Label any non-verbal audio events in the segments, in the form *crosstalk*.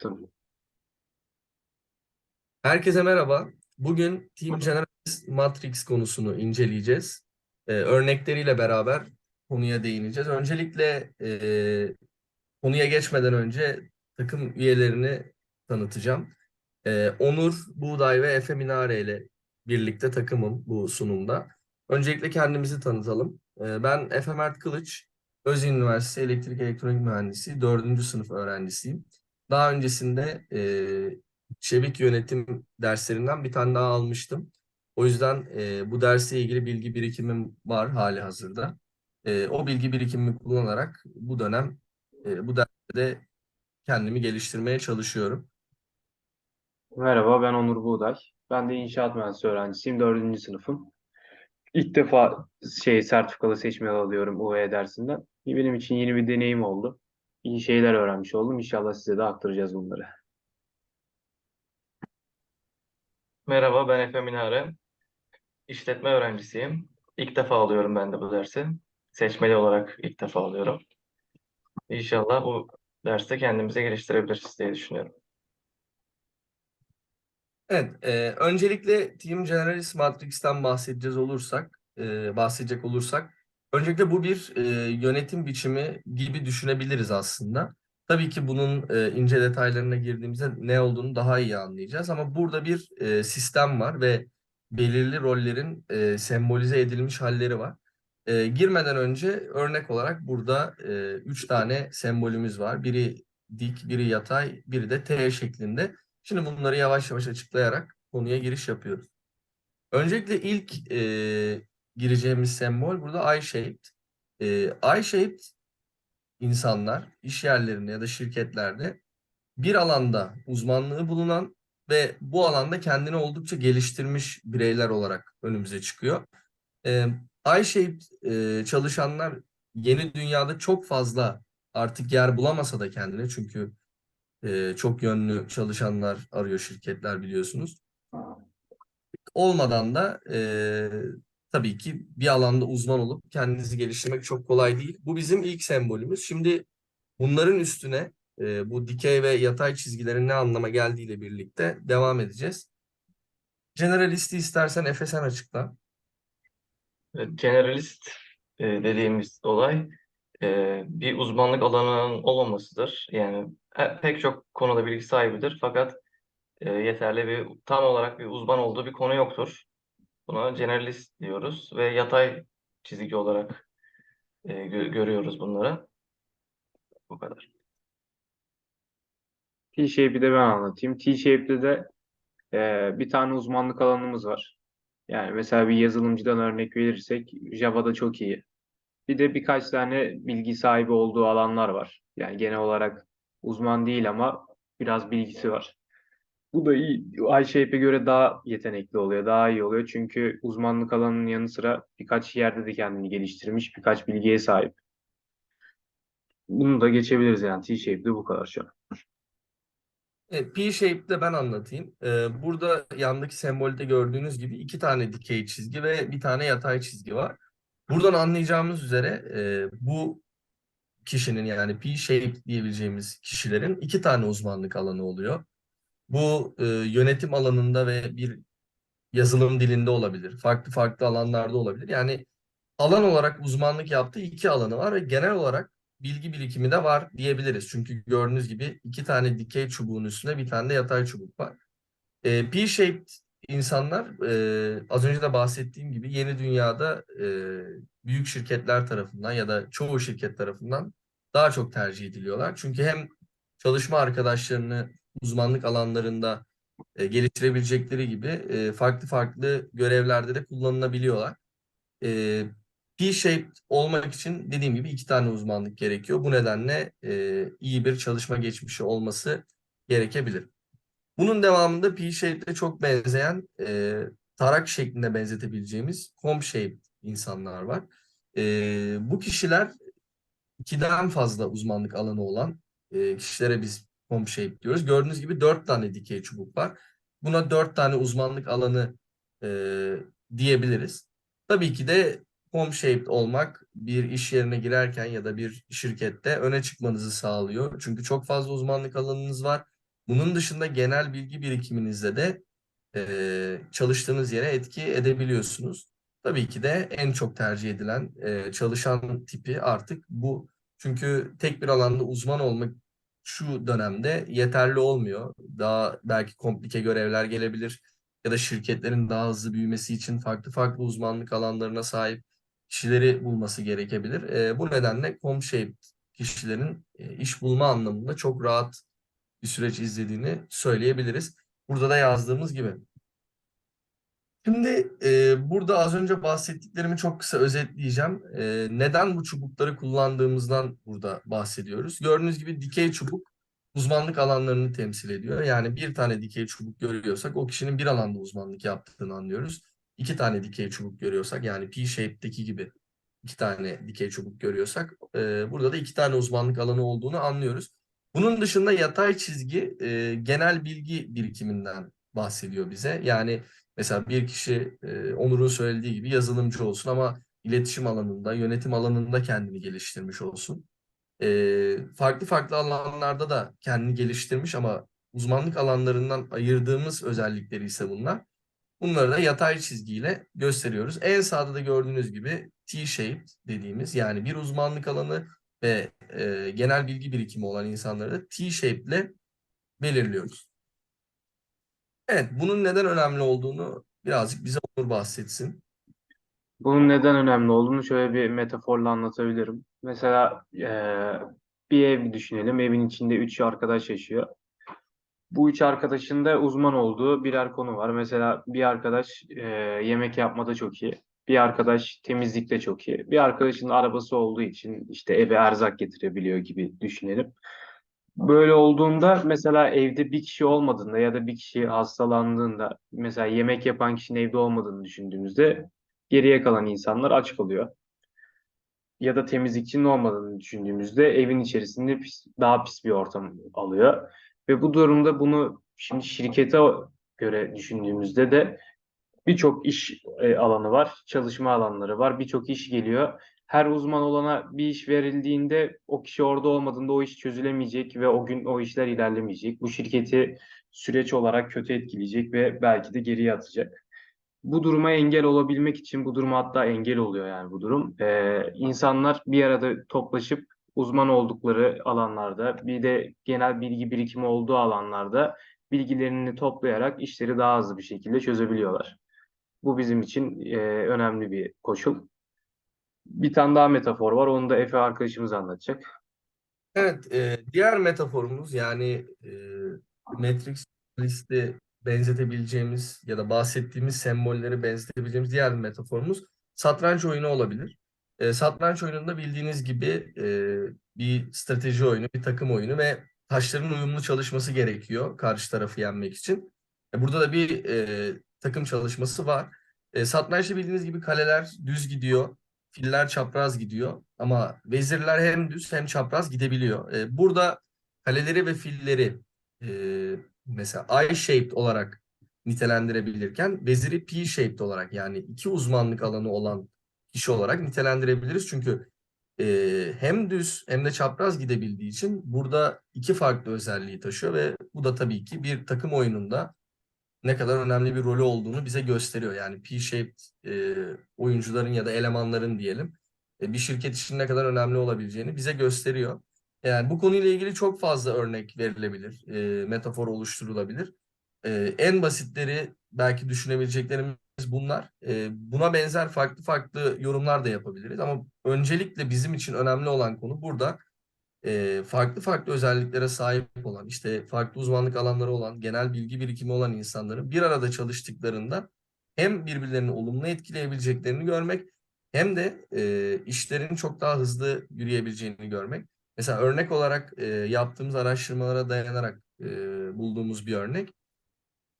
Tabii. Herkese merhaba. Bugün Team Generalist Matrix konusunu inceleyeceğiz. Ee, örnekleriyle beraber konuya değineceğiz. Öncelikle e, konuya geçmeden önce takım üyelerini tanıtacağım. Ee, Onur, Buğday ve Efe Minare ile birlikte takımım bu sunumda. Öncelikle kendimizi tanıtalım. Ee, ben Efe Mert Kılıç, Özyeğin Üniversitesi Elektrik Elektronik Mühendisi 4. sınıf öğrencisiyim. Daha öncesinde e, çevik yönetim derslerinden bir tane daha almıştım. O yüzden e, bu derse ilgili bilgi birikimim var hali hazırda. E, o bilgi birikimimi kullanarak bu dönem e, bu derste de kendimi geliştirmeye çalışıyorum. Merhaba ben Onur Buğday. Ben de inşaat mühendisliği öğrencisiyim. Dördüncü sınıfım. İlk defa şey sertifikalı seçmeli alıyorum UV dersinden. Benim için yeni bir deneyim oldu. İyi şeyler öğrenmiş oldum. İnşallah size de aktaracağız bunları. Merhaba, ben Efe Minare. İşletme öğrencisiyim. İlk defa alıyorum ben de bu dersi. Seçmeli olarak ilk defa alıyorum. İnşallah bu derste kendimizi geliştirebiliriz diye düşünüyorum. Evet, e, öncelikle Team Generalist Matrix'ten bahsedeceğiz olursak, e, bahsedecek olursak, öncelikle bu bir e, yönetim biçimi gibi düşünebiliriz aslında. Tabii ki bunun e, ince detaylarına girdiğimizde ne olduğunu daha iyi anlayacağız ama burada bir e, sistem var ve belirli rollerin e, sembolize edilmiş halleri var. E, girmeden önce örnek olarak burada e, üç tane sembolümüz var. Biri dik, biri yatay, biri de T şeklinde. Şimdi bunları yavaş yavaş açıklayarak konuya giriş yapıyoruz. Öncelikle ilk e, gireceğimiz sembol burada I-shaped. E, I-shaped insanlar iş yerlerinde ya da şirketlerde bir alanda uzmanlığı bulunan ve bu alanda kendini oldukça geliştirmiş bireyler olarak önümüze çıkıyor. E, I-shaped e, çalışanlar yeni dünyada çok fazla artık yer bulamasa da kendine çünkü e, çok yönlü çalışanlar arıyor şirketler biliyorsunuz. Olmadan da e, tabii ki bir alanda uzman olup kendinizi geliştirmek çok kolay değil. Bu bizim ilk sembolümüz. Şimdi bunların üstüne e, bu dikey ve yatay çizgilerin ne anlama geldiğiyle birlikte devam edeceğiz. Generalisti istersen Efe sen açıkla. Evet, Generalist e, dediğimiz olay e, bir uzmanlık alanının olmamasıdır. Yani e, pek çok konuda bilgi sahibidir fakat e, yeterli bir tam olarak bir uzman olduğu bir konu yoktur. Buna generalist diyoruz ve yatay çizgi olarak e, gö- görüyoruz bunları. Bu kadar. T-shape'i de ben anlatayım. T-shape'de de e, bir tane uzmanlık alanımız var. Yani mesela bir yazılımcıdan örnek verirsek Java'da çok iyi. Bir de birkaç tane bilgi sahibi olduğu alanlar var. Yani genel olarak uzman değil ama biraz bilgisi var. Bu da iyi, iShape'e göre daha yetenekli oluyor, daha iyi oluyor. Çünkü uzmanlık alanının yanı sıra birkaç yerde de kendini geliştirmiş, birkaç bilgiye sahip. Bunu da geçebiliriz yani T-Shape'de bu kadar şu an. Evet, P-shape'de ben anlatayım. Ee, burada yandaki sembolde gördüğünüz gibi iki tane dikey çizgi ve bir tane yatay çizgi var. Buradan anlayacağımız üzere e, bu kişinin yani P-shape diyebileceğimiz kişilerin iki tane uzmanlık alanı oluyor. Bu e, yönetim alanında ve bir yazılım dilinde olabilir. Farklı farklı alanlarda olabilir. Yani alan olarak uzmanlık yaptığı iki alanı var ve genel olarak bilgi birikimi de var diyebiliriz. Çünkü gördüğünüz gibi iki tane dikey çubuğun üstünde bir tane de yatay çubuk var. E, P-shaped insanlar e, az önce de bahsettiğim gibi yeni dünyada e, büyük şirketler tarafından ya da çoğu şirket tarafından daha çok tercih ediliyorlar. Çünkü hem çalışma arkadaşlarını uzmanlık alanlarında e, geliştirebilecekleri gibi e, farklı farklı görevlerde de kullanılabiliyorlar. E, P-shaped olmak için dediğim gibi iki tane uzmanlık gerekiyor. Bu nedenle e, iyi bir çalışma geçmişi olması gerekebilir. Bunun devamında P-shape'de çok benzeyen e, tarak şeklinde benzetebileceğimiz comb-shaped insanlar var. E, bu kişiler ikiden fazla uzmanlık alanı olan e, kişilere biz comb-shaped diyoruz. Gördüğünüz gibi dört tane dikey çubuk var. Buna dört tane uzmanlık alanı e, diyebiliriz. Tabii ki de comb-shaped olmak bir iş yerine girerken ya da bir şirkette öne çıkmanızı sağlıyor. Çünkü çok fazla uzmanlık alanınız var Bunun dışında genel bilgi birikiminizde de e, çalıştığınız yere etki edebiliyorsunuz. Tabii ki de en çok tercih edilen e, çalışan tipi artık bu. Çünkü tek bir alanda uzman olmak şu dönemde yeterli olmuyor. Daha belki komplike görevler gelebilir ya da şirketlerin daha hızlı büyümesi için farklı farklı uzmanlık alanlarına sahip kişileri bulması gerekebilir. E, bu nedenle ComShape kişilerin e, iş bulma anlamında çok rahat bir süreç izlediğini söyleyebiliriz. Burada da yazdığımız gibi. Şimdi e, burada az önce bahsettiklerimi çok kısa özetleyeceğim. E, neden bu çubukları kullandığımızdan burada bahsediyoruz. Gördüğünüz gibi dikey çubuk uzmanlık alanlarını temsil ediyor. Yani bir tane dikey çubuk görüyorsak o kişinin bir alanda uzmanlık yaptığını anlıyoruz. İki tane dikey çubuk görüyorsak yani P-shape'deki gibi iki tane dikey çubuk görüyorsak e, burada da iki tane uzmanlık alanı olduğunu anlıyoruz. Bunun dışında yatay çizgi e, genel bilgi birikiminden bahsediyor bize. Yani mesela bir kişi e, Onur'un söylediği gibi yazılımcı olsun ama iletişim alanında, yönetim alanında kendini geliştirmiş olsun. E, farklı farklı alanlarda da kendini geliştirmiş ama uzmanlık alanlarından ayırdığımız özellikleri ise bunlar. Bunları da yatay çizgiyle gösteriyoruz. En sağda da gördüğünüz gibi T-shaped dediğimiz yani bir uzmanlık alanı ve e, genel bilgi birikimi olan insanları da T-shape ile belirliyoruz. Evet, bunun neden önemli olduğunu birazcık bize Onur bahsetsin. Bunun neden önemli olduğunu şöyle bir metaforla anlatabilirim. Mesela eee, bir ev düşünelim. Evin içinde üç arkadaş yaşıyor. Bu üç arkadaşın da uzman olduğu birer konu var. Mesela bir arkadaş eee, yemek yapmada çok iyi. Bir arkadaş temizlikte çok iyi. Bir arkadaşın arabası olduğu için işte eve erzak getirebiliyor gibi düşünelim. Böyle olduğunda mesela evde bir kişi olmadığında ya da bir kişi hastalandığında mesela yemek yapan kişinin evde olmadığını düşündüğümüzde geriye kalan insanlar aç kalıyor. Ya da temizlikçinin olmadığını düşündüğümüzde evin içerisinde pis, daha pis bir ortam alıyor. Ve bu durumda bunu şimdi şirkete göre düşündüğümüzde de birçok iş e, alanı var, çalışma alanları var, birçok iş geliyor. Her uzman olana bir iş verildiğinde o kişi orada olmadığında o iş çözülemeyecek ve o gün o işler ilerlemeyecek. Bu şirketi süreç olarak kötü etkileyecek ve belki de geriye atacak bu duruma engel olabilmek için bu duruma hatta engel oluyor yani bu durum. Ee, insanlar bir arada toplaşıp uzman oldukları alanlarda bir de genel bilgi birikimi olduğu alanlarda bilgilerini toplayarak işleri daha hızlı bir şekilde çözebiliyorlar. Bu bizim için e, önemli bir koşul. Bir tane daha metafor var. Onu da Efe arkadaşımız anlatacak. Evet, e, diğer metaforumuz yani e, Matrix liste benzetebileceğimiz ya da bahsettiğimiz sembolleri benzetebileceğimiz diğer metaforumuz satranç oyunu olabilir. E, satranç oyununda bildiğiniz gibi e, bir strateji oyunu, bir takım oyunu ve taşların uyumlu çalışması gerekiyor karşı tarafı yenmek için. E, burada da bir e, takım çalışması var. E, satrançta bildiğiniz gibi kaleler düz gidiyor, filler çapraz gidiyor ama vezirler hem düz hem çapraz gidebiliyor. E, burada kaleleri ve filleri e, mesela I-shaped olarak nitelendirebilirken veziri P-shaped olarak yani iki uzmanlık alanı olan kişi olarak nitelendirebiliriz. Çünkü e, hem düz hem de çapraz gidebildiği için burada iki farklı özelliği taşıyor ve bu da tabii ki bir takım oyununda ne kadar önemli bir rolü olduğunu bize gösteriyor. Yani P-shaped e, oyuncuların ya da elemanların diyelim e, bir şirket için ne kadar önemli olabileceğini bize gösteriyor. Yani bu konuyla ilgili çok fazla örnek verilebilir, e, metafor oluşturulabilir. E, en basitleri belki düşünebileceklerimiz bunlar. E, buna benzer farklı farklı yorumlar da yapabiliriz. Ama öncelikle bizim için önemli olan konu burada e, farklı farklı özelliklere sahip olan, işte farklı uzmanlık alanları olan, genel bilgi birikimi olan insanların bir arada çalıştıklarında hem birbirlerini olumlu etkileyebileceklerini görmek hem de e, işlerin çok daha hızlı yürüyebileceğini görmek. Mesela örnek olarak e, yaptığımız araştırmalara dayanarak e, bulduğumuz bir örnek.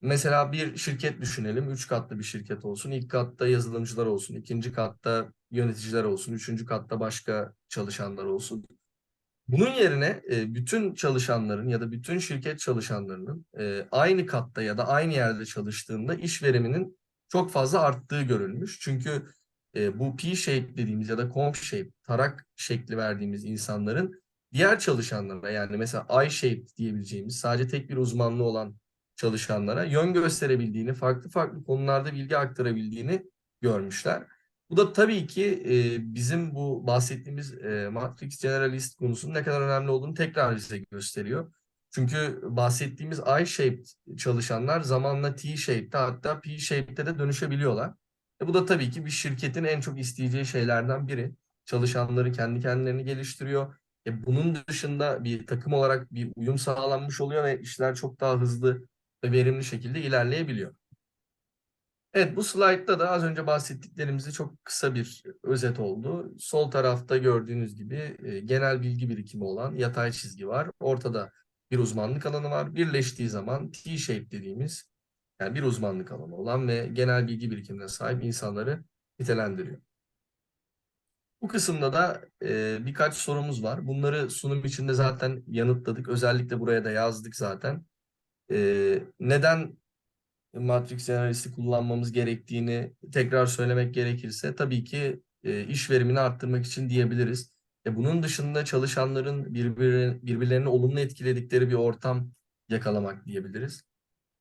Mesela bir şirket düşünelim. Üç katlı bir şirket olsun. İlk katta yazılımcılar olsun. ikinci katta yöneticiler olsun. Üçüncü katta başka çalışanlar olsun. Bunun yerine e, bütün çalışanların ya da bütün şirket çalışanlarının e, aynı katta ya da aynı yerde çalıştığında iş veriminin çok fazla arttığı görülmüş. Çünkü e, bu P-shape dediğimiz ya da conch shape tarak şekli verdiğimiz insanların diğer çalışanlara yani mesela I-shaped diyebileceğimiz sadece tek bir uzmanlığı olan çalışanlara yön gösterebildiğini, farklı farklı konularda bilgi aktarabildiğini görmüşler. Bu da tabii ki e, bizim bu bahsettiğimiz e, Matrix Generalist konusunun ne kadar önemli olduğunu tekrar bize gösteriyor. Çünkü bahsettiğimiz I-shaped çalışanlar zamanla T-shaped'de hatta P-shaped'de de dönüşebiliyorlar. E bu da tabii ki bir şirketin en çok isteyeceği şeylerden biri. Çalışanları kendi kendilerini geliştiriyor. E bunun dışında bir takım olarak bir uyum sağlanmış oluyor ve işler çok daha hızlı ve verimli şekilde ilerleyebiliyor. Evet bu slaytta da az önce bahsettiklerimizi çok kısa bir özet oldu. Sol tarafta gördüğünüz gibi e, genel bilgi birikimi olan yatay çizgi var. Ortada bir uzmanlık alanı var. Birleştiği zaman T-shape dediğimiz yani bir uzmanlık alanı olan ve genel bilgi birikimine sahip insanları nitelendiriyor. Bu kısımda da e, birkaç sorumuz var. Bunları sunum içinde zaten yanıtladık. Özellikle buraya da yazdık zaten. E, neden Matrix analizi kullanmamız gerektiğini tekrar söylemek gerekirse tabii ki e, iş verimini arttırmak için diyebiliriz. E, bunun dışında çalışanların birbirine, birbirlerini olumlu etkiledikleri bir ortam yakalamak diyebiliriz.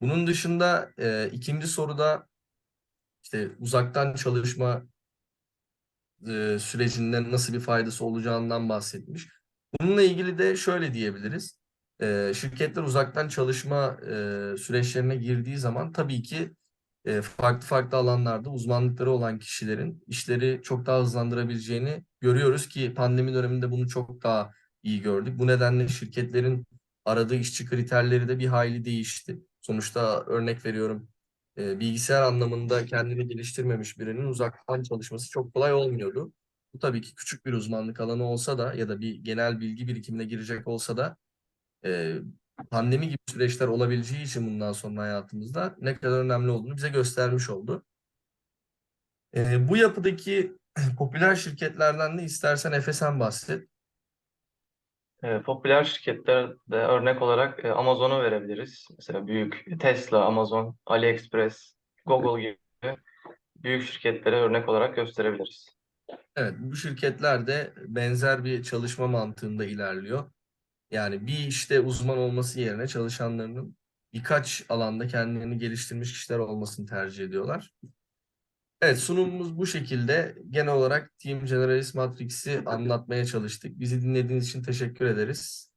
Bunun dışında e, ikinci soruda işte uzaktan çalışma e, sürecinde nasıl bir faydası olacağından bahsetmiş. Bununla ilgili de şöyle diyebiliriz. E, şirketler uzaktan çalışma e, süreçlerine girdiği zaman tabii ki e, farklı farklı alanlarda uzmanlıkları olan kişilerin işleri çok daha hızlandırabileceğini görüyoruz ki pandemi döneminde bunu çok daha iyi gördük. Bu nedenle şirketlerin aradığı işçi kriterleri de bir hayli değişti. Sonuçta örnek veriyorum e, bilgisayar anlamında kendini geliştirmemiş birinin uzaktan çalışması çok kolay olmuyordu. Bu tabii ki küçük bir uzmanlık alanı olsa da ya da bir genel bilgi birikimine girecek olsa da e, pandemi gibi süreçler olabileceği için bundan sonra hayatımızda ne kadar önemli olduğunu bize göstermiş oldu. E, bu yapıdaki *clears throat* popüler şirketlerden de istersen Efe sen bahset. E, popüler şirketlerde örnek olarak e, Amazon'u verebiliriz. Mesela büyük Tesla, Amazon, AliExpress, Google gibi büyük şirketlere örnek olarak gösterebiliriz. Evet, bu şirketler de benzer bir çalışma mantığında ilerliyor. Yani bir işte uzman olması yerine çalışanlarının birkaç alanda kendilerini geliştirmiş kişiler olmasını tercih ediyorlar. Evet, sunumumuz bu şekilde. Genel olarak Team Generalist Matrix'i anlatmaya çalıştık. Bizi dinlediğiniz için teşekkür ederiz.